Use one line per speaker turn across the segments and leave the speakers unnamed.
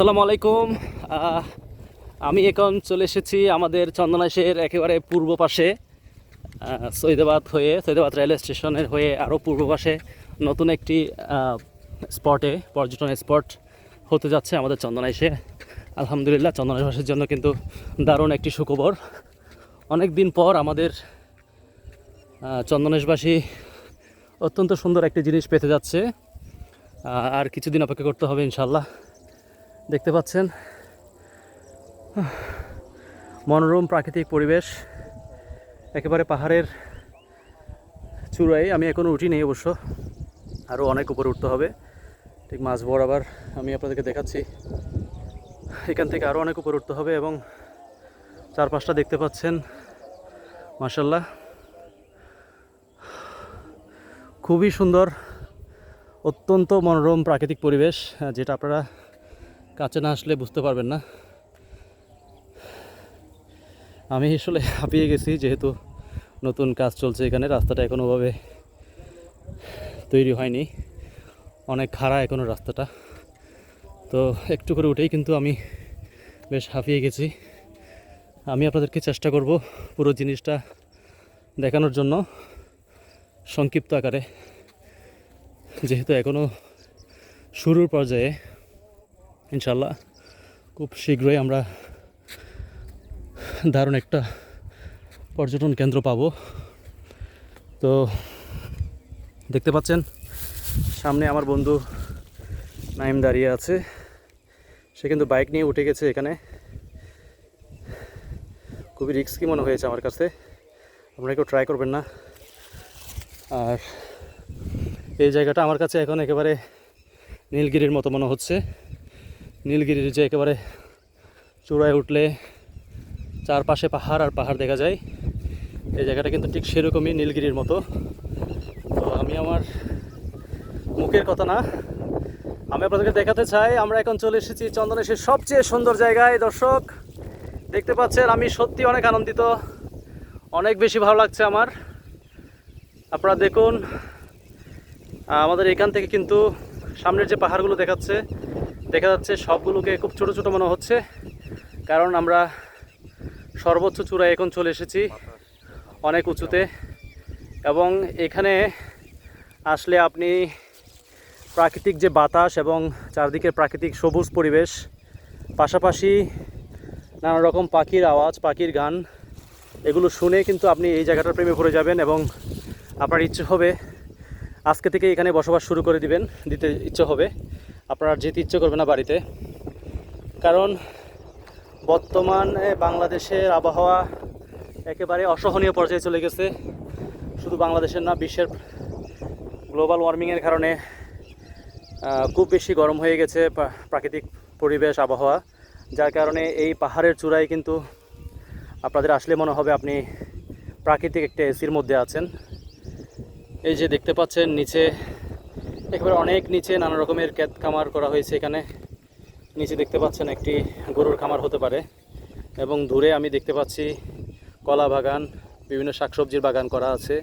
আসসালামু আলাইকুম। আমি এখন চলে এসেছি আমাদের চন্দনাইশের একেবারে পূর্ব পাশে সৈদাবাদ হয়ে সৈদাবাদ রেলওয়ে স্টেশনের হয়ে আরও পূর্ব পাশে নতুন একটি স্পটে পর্যটন স্পট হতে যাচ্ছে আমাদের চন্দনাইশে। আলহামদুলিল্লাহ চন্দনাইশবাসীর জন্য কিন্তু দারুণ একটি সুখবর। অনেক দিন পর আমাদের চন্দনেশবাসী অত্যন্ত সুন্দর একটি জিনিস পেতে যাচ্ছে। আর কিছুদিন অপেক্ষা করতে হবে ইনশাল্লাহ দেখতে পাচ্ছেন? মনোরম প্রাকৃতিক পরিবেশ, একেবারে পাহাড়ের চূড়ায়। আমি এখনও উঠি উঠিনি অবশ্য আরও অনেক উপরে উঠতে হবে। ঠিক মাঝ বরাবর আমি আপনাদেরকে দেখাচ্ছি। এখান থেকে আরও অনেক উপরে উঠতে হবে এবং চারপাশটা দেখতে পাচ্ছেন মাসাল্লাহ খুবই সুন্দর, অত্যন্ত মনোরম প্রাকৃতিক পরিবেশ, যেটা আপনারা কাছে না আসলে বুঝতে পারবেন না। আমি আসলে হাঁপিয়ে গেছি, যেহেতু নতুন কাজ চলছে এখানে, রাস্তাটা এখনও ওভাবে তৈরি হয়নি। অনেক খাড়া এখনও রাস্তাটা। তো একটু করে উঠেই কিন্তু আমি বেশ হাঁপিয়ে গেছি। আমি আপনাদেরকে চেষ্টা করব পুরো জিনিসটা দেখানোর জন্য সংক্ষিপ্ত আকারে। যেহেতু এখনও শুরুর পর্যায়ে ইনশাল্লাহ খুব শীঘ্রই আমরা দারুণ একটা পর্যটন কেন্দ্র পাবো। তো দেখতে পাচ্ছেন, সামনে আমার বন্ধু নাইম দাঁড়িয়ে আছে। সে কিন্তু বাইক নিয়ে উঠে গেছে এখানে। খুবই রিস্কি মনে হয়েছে আমার কাছে। আপনারা কেউ ট্রাই করবেন না। আর এই জায়গাটা আমার কাছে এখন একেবারে নীলগিরির মতো মনে হচ্ছে। নীলগিরির যে একেবারে চূড়ায় উঠলে চারপাশে পাহাড় আর পাহাড় দেখা যায়। এই জায়গাটা কিন্তু ঠিক সেরকমই নীলগিরির মতো। তো আমি আমার মুখের কথা না, আমি আপনাদেরকে দেখাতে চাই, আমরা এখন চলে এসেছি চন্দনেশের সবচেয়ে সুন্দর জায়গায়। দর্শক, দেখতে পাচ্ছেন, আমি সত্যি অনেক আনন্দিত, অনেক বেশি ভালো লাগছে আমার। আপনারা দেখুন, আমাদের এখান থেকে কিন্তু সামনের যে পাহাড়গুলো দেখাচ্ছে দেখা যাচ্ছে সবগুলোকে খুব ছোট ছোট মনে হচ্ছে, কারণ আমরা সর্বোচ্চ চূড়ায় এখন চলে এসেছি অনেক উঁচুতে। এবং এখানে আসলে আপনি প্রাকৃতিক যে বাতাস এবং চারদিকের প্রাকৃতিক সবুজ পরিবেশ, পাশাপাশি নানা রকম পাখির আওয়াজ, পাখির গান, এগুলো শুনে কিন্তু আপনি এই জায়গাটার প্রেমে পড়ে যাবেন এবং আপনার ইচ্ছে হবে আজকে থেকে এখানে বসবাস শুরু করে দিবেন, দিতে ইচ্ছে হবে। আপনার যেতে ইচ্ছে করবে না বাড়িতে। কারণ বর্তমানে বাংলাদেশের আবহাওয়া একেবারে অসহনীয় পর্যায়ে চলে গেছে। শুধু বাংলাদেশের না, বিশ্বের গ্লোবাল ওয়ার্মিংয়ের কারণে খুব বেশি গরম হয়ে গেছে প্রাকৃতিক পরিবেশ, আবহাওয়া। যার কারণে এই পাহাড়ের চূড়ায় কিন্তু আপনাদের আসলে মনে হবে আপনি প্রাকৃতিক একটা এসির মধ্যে আছেন। এই যে দেখতে পাচ্ছেন, নিচে একেবারে অনেক নিচে নানা রকমের ক্যাত খামার করা হয়েছে এখানে। নিচে দেখতে পাচ্ছেন একটি গরুর খামার হতে পারে এবং দূরে আমি দেখতে পাচ্ছি কলা বাগান, বিভিন্ন শাকসবজির বাগান করা আছে।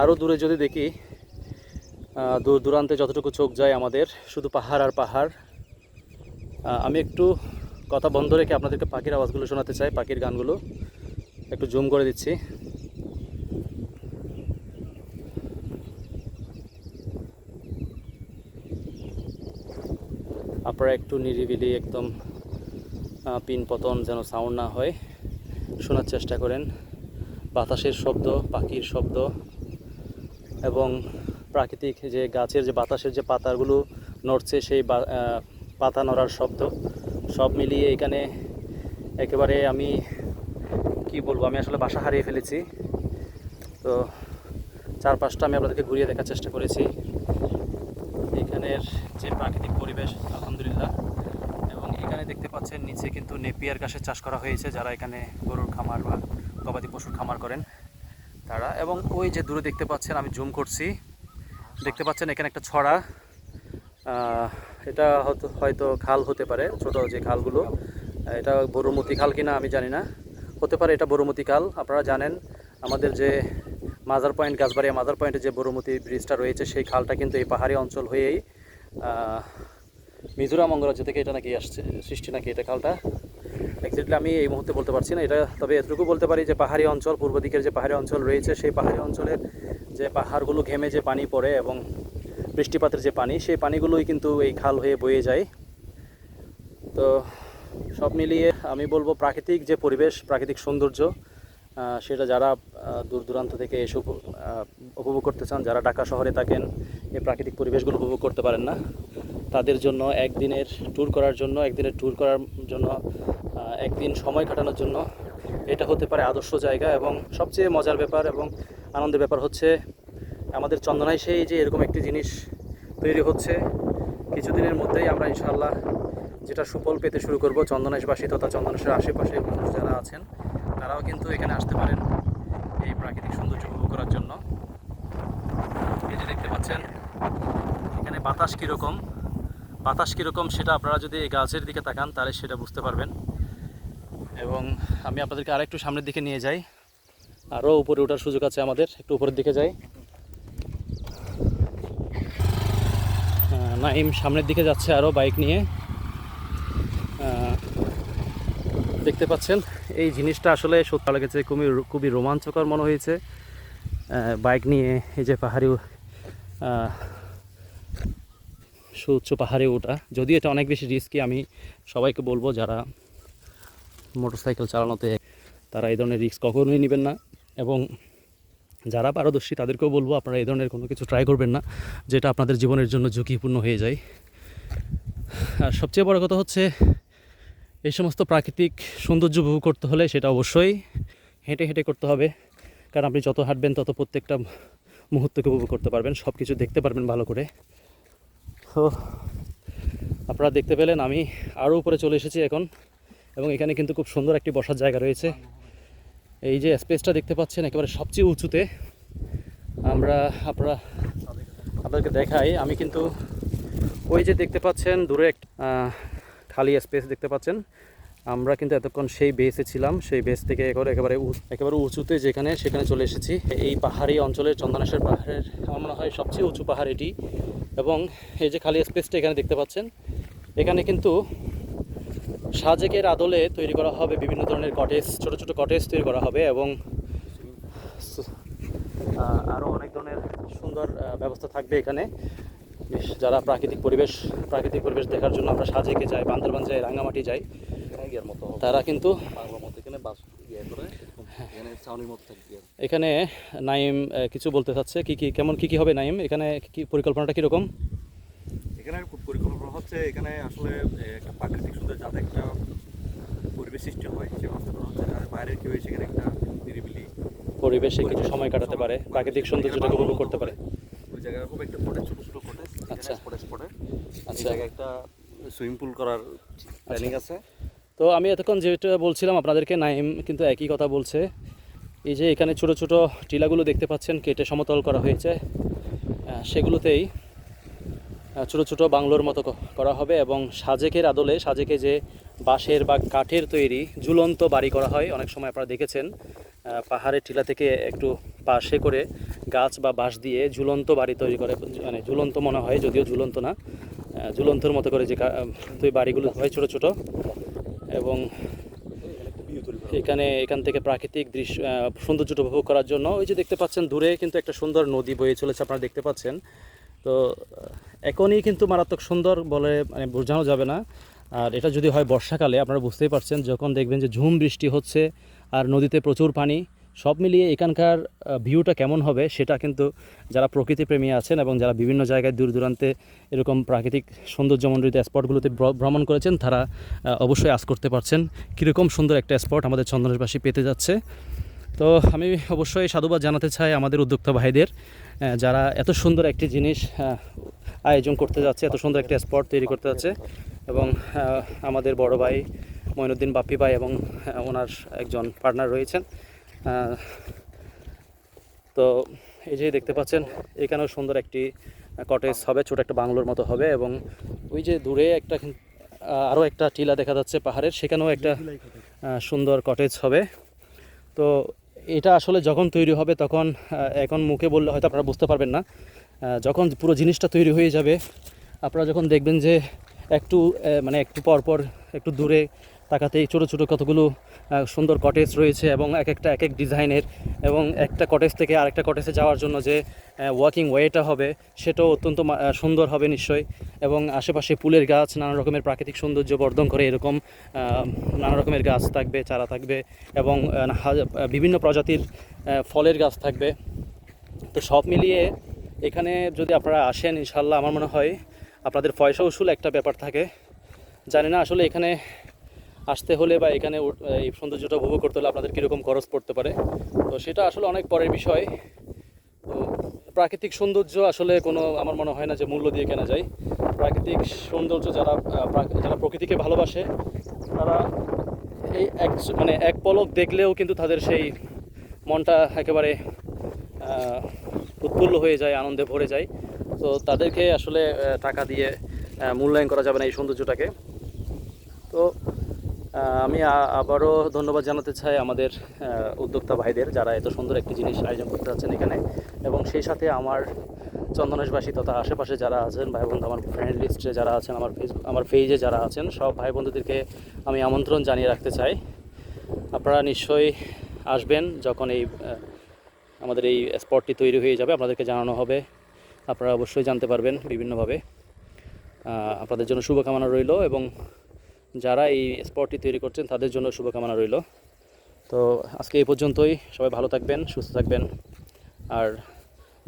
আরও দূরে যদি দেখি দূর দূরান্তে যতটুকু চোখ যায় আমাদের, শুধু পাহাড় আর পাহাড়। আমি একটু কথা বন্ধ রেখে আপনাদেরকে পাখির আওয়াজগুলো শোনাতে চাই, পাখির গানগুলো। একটু জুম করে দিচ্ছি। আপনারা একটু নিরিবিলি একদম পিন পতন যেন সাউন্ড না হয়, শোনার চেষ্টা করেন। বাতাসের শব্দ, পাখির শব্দ এবং প্রাকৃতিক যে গাছের যে বাতাসের যে পাতাগুলো নড়ছে সেই পাতা নড়ার শব্দ, সব মিলিয়ে এখানে একেবারে আমি কি বলব, আমি আসলে বাসা হারিয়ে ফেলেছি। তো চারপাশটা আমি আপনাদেরকে ঘুরিয়ে দেখার চেষ্টা করেছি। এখানের যে প্রাকৃতিক পরিবেশ এখানে দেখতে পাচ্ছেন, নিচে কিন্তু নেপিয়ার গাছের চাষ করা হয়েছে, যারা এখানে গরুর খামার বা গবাদি পশুর খামার করেন তারা। এবং ওই যে দূরে দেখতে পাচ্ছেন, আমি জুম করছি, দেখতে পাচ্ছেন এখানে একটা ছড়া। এটা হয়তো খাল হতে পারে, ছোট যে খালগুলো। এটা বরুমতি খাল কিনা আমি জানি না। হতে পারে এটা বরুমতি খাল। আপনারা জানেন, আমাদের যে মাজার পয়েন্ট, গাছবাড়িয়া মাজার পয়েন্টে যে বরুমতি ব্রিজটা রয়েছে, সেই খালটা কিন্তু এই পাহাড়ি অঞ্চল হয়েই মিজোরাম অঙ্গরাজ্য থেকে এটা নাকি আসছে, সৃষ্টি নাকি এটা খালটা এক্স্যাক্টলি আমি এই মুহূর্তে বলতে পারছি না, এটা তবে এতটুকু বলতে পারি যে পাহাড়ি অঞ্চল, পূর্ব দিকের যে পাহাড়ি অঞ্চল রয়েছে, সেই পাহাড়ি অঞ্চলের যে পাহাড়গুলো ঘেমে যে পানি পড়ে এবং বৃষ্টিপাতের যে পানি, সেই পানিগুলোই কিন্তু এই খাল হয়ে বয়ে যায়। তো সব মিলিয়ে আমি বলব প্রাকৃতিক যে পরিবেশ, প্রাকৃতিক সৌন্দর্য সেটা যারা দূর দূরান্ত থেকে এসে উপভোগ করতে চান, যারা ঢাকা শহরে থাকেন, এই প্রাকৃতিক পরিবেশগুলো উপভোগ করতে পারেন না। তাদের জন্য একদিনের ট্যুর করার জন্য, একদিনের ট্যুর করার জন্য একদিন সময় কাটানোর জন্য এটা হতে পারে আদর্শ জায়গা এবং সবচেয়ে মজার ব্যাপার এবং আনন্দের ব্যাপার হচ্ছে আমাদের চন্দনায় সেই যে এরকম একটি জিনিস তৈরি হচ্ছে, কিছুদিনের মধ্যেই আমরা ইনশাআল্লাহ যেটা সুফল পেতে শুরু করব চন্দনেশবাসী তথা চন্দনেশের আশেপাশে মানুষ যারা আছেন, তারাও কিন্তু এখানে আসতে পারেন এই প্রাকৃতিক সৌন্দর্য উপভোগ করার জন্য। এই যে দেখতে পাচ্ছেন, এখানে বাতাস কীরকম? বাতাস কীরকম সেটা আপনারা যদি এই গাছের দিকে তাকান, তাহলে সেটা বুঝতে পারবেন। এবং আমি আপনাদেরকে আরেকটু সামনের দিকে নিয়ে যাই। আরও উপরে ওঠার সুযোগ আছে আমাদের, একটু উপরের দিকে যাই। নাইম সামনের দিকে যাচ্ছে আরও বাইক নিয়ে। দেখতে পাচ্ছেন, এই জিনিসটা আসলে সত্যি লেগেছে, খুবই খুবই রোমাঞ্চকর মনে হয়েছে। বাইক নিয়ে এই যে পাহাড়ি সুউচ্চ পাহাড়ে ওঠা। যদি এটা অনেক বেশি রিস্কি আমি সবাইকে বলব যারা মোটরসাইকেল চালানোতে, তারা এই ধরনের রিস্ক কখনোই নেবেন না। এবং যারা পারদর্শী, তাদেরকেও বলব আপনারা এই ধরনের কোনো কিছু ট্রাই করবেন না, যেটা আপনাদের জীবনের জন্য ঝুঁকিপূর্ণ হয়ে যায়। আর সবচেয়ে বড় কথা হচ্ছে, এই সমস্ত প্রাকৃতিক সৌন্দর্য উপভোগ করতে হলে সেটা অবশ্যই হেঁটে হেঁটে করতে হবে। কারণ আপনি যত হাঁটবেন, তত প্রত্যেকটা মুহূর্তকে উপভোগ করতে পারবেন সব কিছু দেখতে পারবেন ভালো করে। তো আপনারা দেখতে পেলেন, আমি আরও উপরে চলে এসেছি এখন, এবং এখানে কিন্তু খুব সুন্দর একটি বসার জায়গা রয়েছে। এই যে স্পেসটা দেখতে পাচ্ছেন, একেবারে সবচেয়ে উঁচুতে। আমরা আপনারা, আপনাদেরকে দেখাই, আমি কিন্তু ওই যে দেখতে পাচ্ছেন, দূরে এক খালি স্পেস দেখতে পাচ্ছেন। আমরা কিন্তু এতক্ষণ সেই বেসে ছিলাম, সেই বেস থেকে একেবারে একেবারে একেবারে উঁচুতে যেখানে, সেখানে চলে এসেছি। এই পাহাড়ি অঞ্চলের চন্দনেশ্বর পাহাড়ের মনে হয় সবচেয়ে উঁচু পাহাড় এটি। এবং এই যে খালি স্পেসটা এখানে দেখতে পাচ্ছেন, এখানে কিন্তু সাজেকের আদলে তৈরি করা হবে বিভিন্ন ধরনের কটেজ ছোট ছোট কটেজ তৈরি করা হবে এবং আরও অনেক ধরনের সুন্দর ব্যবস্থা থাকবে এখানে। বেশ, যারা প্রাকৃতিক পরিবেশ প্রাকৃতিক পরিবেশ দেখার জন্য আমরা সাজেকে যাই, বান্দরবান যাই, রাঙ্গামাটি যাই, তারা কিন্তু
বাস ইয়ে করে এখানে ছাউনির মতো থাকবে
এখানে নাইম কিছু বলতে চাচ্ছে কি কি কেমন কি কি হবে নাইম? এখানে কি পরিকল্পনাটা কীরকম?
এখানে পরিকল্পনা হচ্ছে এখানে আসলে একটা প্রাকৃতিক সুন্দর যাতে একটা পরিবেশ সৃষ্টি হয় সে ব্যবস্থা করা হচ্ছে। আর বাইরের কেউ এসে এখানে একটা নিরিবিলি
পরিবেশে কিছু সময় কাটাতে পারে প্রাকৃতিক সৌন্দর্যটাকে উপভোগ করতে পারে।
ওই জায়গায় খুব একটা কটেজ ছোটো ছোট কটেজ
আচ্ছা।
কটেজ পড়ে
আচ্ছা।
আচ্ছা। জায়গায় একটা সুইমিং পুল করার প্ল্যানিং আছে।
তো আমি এতক্ষণ যেটা বলছিলাম আপনাদেরকে, নাইম কিন্তু একই কথা বলছে। এই যে এখানে ছোট ছোট টিলাগুলো দেখতে পাচ্ছেন, কেটে সমতল করা হয়েছে। সেগুলোতেই ছোট ছোট বাংলোর মতো করা হবে এবং সাজেকের আদলে, সাজেকে যে বাঁশের বা কাঠের তৈরি ঝুলন্ত বাড়ি করা হয়, অনেক সময় আপনারা দেখেছেন পাহাড়ের টিলা থেকে একটু পাশে করে গাছ বা বাঁশ দিয়ে ঝুলন্ত বাড়ি তৈরি করে মানে ঝুলন্ত মনে হয়, যদিও ঝুলন্ত না ঝুলন্তর মতো করে যে বাড়িগুলো হয় ছোট ছোট। এবং এখানে এখান থেকে প্রাকৃতিক দৃশ্য সৌন্দর্য সৌন্দর্যটা উপভোগ করার জন্য ওই যে দেখতে পাচ্ছেন দূরে কিন্তু একটা সুন্দর নদী বয়ে চলেছে আপনারা দেখতে পাচ্ছেন। তো এখনই কিন্তু মারাত্মক সুন্দর বলে মানে বোঝানো যাবে না। আর এটা যদি হয় বর্ষাকালে, আপনারা বুঝতেই পারছেন, যখন দেখবেন যে ঝুম বৃষ্টি হচ্ছে আর নদীতে প্রচুর পানি সব মিলিয়ে এখানকার ভিউটা কেমন হবে সেটা কিন্তু যারা প্রকৃতিপ্রেমী আছেন এবং যারা বিভিন্ন জায়গায় দূর দূরান্তে এরকম প্রাকৃতিক সৌন্দর্যমণ্ডিত স্পটগুলোতে ভ্রমণ করেছেন, তারা অবশ্যই আজ করতে পারছেন। কীরকম সুন্দর একটা স্পট আমাদের চন্দনেশবাসী পেতে যাচ্ছে। তো আমি অবশ্যই সাধুবাদ জানাতে চাই আমাদের উদ্যোক্তা ভাইদের যারা এত সুন্দর একটি জিনিস আয়োজন করতে যাচ্ছে, এত সুন্দর একটা স্পট তৈরি করতে যাচ্ছে এবং আমাদের বড় ভাই মঈনুদ্দিন বাপ্পি ভাই এবং ওনার একজন পার্টনার রয়েছেন। তো এই যে দেখতে পাচ্ছেন এখানেও সুন্দর একটি কটেজ হবে ছোট একটা বাংলোর মতো হবে এবং ওই যে দূরে একটা আরও একটা টিলা দেখা যাচ্ছে পাহাড়ের সেখানেও একটা সুন্দর কটেজ হবে। তো এটা আসলে যখন তৈরি হবে তখন এখন মুখে বললে হয়তো আপনারা বুঝতে পারবেন না যখন পুরো জিনিসটা তৈরি হয়ে যাবে আপনারা যখন দেখবেন যে একটু মানে একটু পর পর একটু দূরে তাকাতেই ছোটো ছোটো কতগুলো সুন্দর কটেজ রয়েছে এবং এক একটা এক এক ডিজাইনের এবং একটা কটেজ থেকে আরেকটা কটেজে যাওয়ার জন্য যে ওয়াকিং ওয়েটা হবে, সেটাও অত্যন্ত সুন্দর হবে নিশ্চয়ই। এবং আশেপাশে ফুলের গাছ, নানা রকমের প্রাকৃতিক সৌন্দর্য বর্ধন করে এরকম নানা রকমের গাছ থাকবে, চারা থাকবে এবং বিভিন্ন প্রজাতির ফলের গাছ থাকবে। তো সব মিলিয়ে এখানে যদি আপনারা আসেন ইনশাল্লাহ আমার মনে হয় আপনাদের পয়সা উসুল একটা ব্যাপার থাকে। জানি না আসলে এখানে আসতে হলে বা এখানে এই সৌন্দর্যটা উপভোগ করতে হলে আপনাদের কীরকম খরচ পড়তে পারে। তো সেটা আসলে অনেক পরের বিষয়। তো প্রাকৃতিক সৌন্দর্য আসলে কোনো আমার মনে হয় না যে মূল্য দিয়ে কেনা যায়। প্রাকৃতিক সৌন্দর্য যারা যারা প্রকৃতিকে ভালোবাসে, তারা এই এক মানে এক পলক দেখলেও কিন্তু তাদের সেই মনটা একেবারে উৎফুল্ল হয়ে যায়, আনন্দে ভরে যায়। তো তাদেরকে আসলে টাকা দিয়ে মূল্যায়ন করা যাবে না এই সৌন্দর্যটাকে। তো আমি আবারও ধন্যবাদ জানাতে চাই আমাদের উদ্যোক্তা ভাইদের যারা এত সুন্দর একটি জিনিস আয়োজন করতে যাচ্ছেন এখানে। এবং সেই সাথে আমার চন্দনেশবাসী তথা আশেপাশে যারা আছেন ভাই বন্ধু আমার ফ্রেন্ড লিস্টে যারা আছেন, আমার ফেসবুক আমার পেজে যারা আছেন, সব ভাই বন্ধুদেরকে আমি আমন্ত্রণ জানিয়ে রাখতে চাই। আপনারা নিশ্চয়ই আসবেন যখন এই আমাদের এই স্পটটি তৈরি হয়ে যাবে, আপনাদেরকে জানানো হবে। আপনারা অবশ্যই জানতে পারবেন বিভিন্নভাবে। আপনাদের জন্য শুভকামনা রইল এবং যারা এই স্পটটি তৈরি করছেন, তাদের জন্য শুভকামনা রইল। তো আজকে এই পর্যন্তই। সবাই ভালো থাকবেন, সুস্থ থাকবেন। আর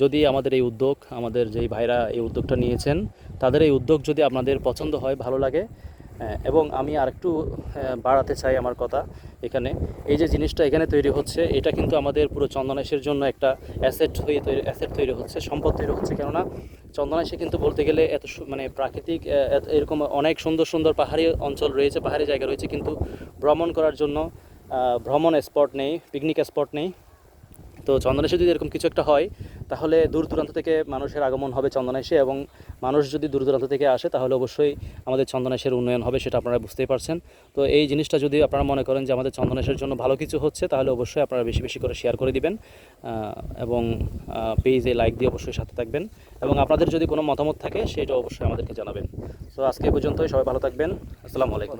যদি আমাদের এই উদ্যোগ, আমাদের যেই ভাইরা এই উদ্যোগটা নিয়েছেন, তাদের এই উদ্যোগ যদি আপনাদের পছন্দ হয়, ভালো লাগে এবং আমি আরেকটু বাড়াতে চাই আমার কথা এখানে। এই যে জিনিসটা এখানে তৈরি হচ্ছে, এটা কিন্তু আমাদের পুরো চন্দনাইশের জন্য একটা অ্যাসেট হয়ে তৈরি অ্যাসেট তৈরি হচ্ছে, সম্পদ তৈরি হচ্ছে। কেননা চন্দনাইশে কিন্তু বলতে গেলে এত সু- মানে প্রাকৃতিক এরকম অনেক সুন্দর সুন্দর পাহাড়ি অঞ্চল রয়েছে, পাহাড়ি জায়গা রয়েছে, কিন্তু ভ্রমণ করার জন্য ভ্রমণ স্পট নেই পিকনিক স্পট নেই। তো চন্দনেশে যদি এরকম কিছু একটা হয়, তাহলে দূর দূরান্ত থেকে মানুষের আগমন হবে চন্দনেশে এবং মানুষ যদি দূর দূরান্ত থেকে আসে, তাহলে অবশ্যই আমাদের চন্দনেশের উন্নয়ন হবে সেটা আপনারা বুঝতেই পারছেন। তো এই জিনিসটা যদি আপনারা মনে করেন যে আমাদের চন্দনেশের জন্য ভালো কিছু হচ্ছে, তাহলে অবশ্যই আপনারা বেশি বেশি করে শেয়ার করে দিবেন এবং পেজে লাইক দিয়ে অবশ্যই সাথে থাকবেন এবং আপনাদের যদি কোনো মতামত থাকে, সেটা অবশ্যই আমাদেরকে জানাবেন। তো আজকে পর্যন্তই, সবাই ভালো থাকবেন। আসসালামু আলাইকুম।